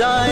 যায়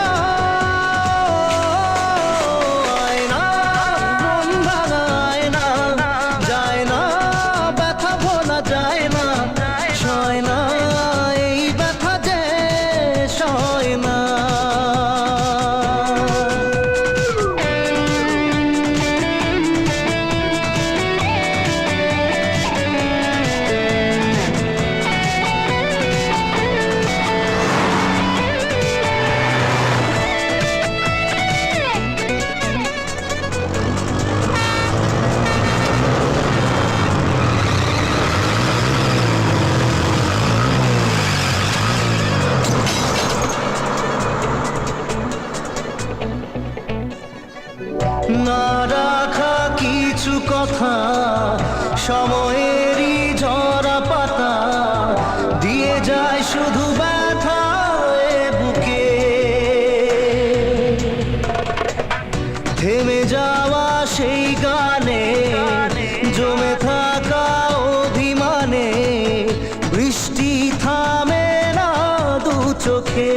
না রাখা কিছু কথা, সময়েরই ঝরা দিয়ে যায় শুধু ব্যথা বুকে। থেমে যাওয়া সেই গানে, জমে থাকা অভিমানে, বৃষ্টি থামে না দু চোখে।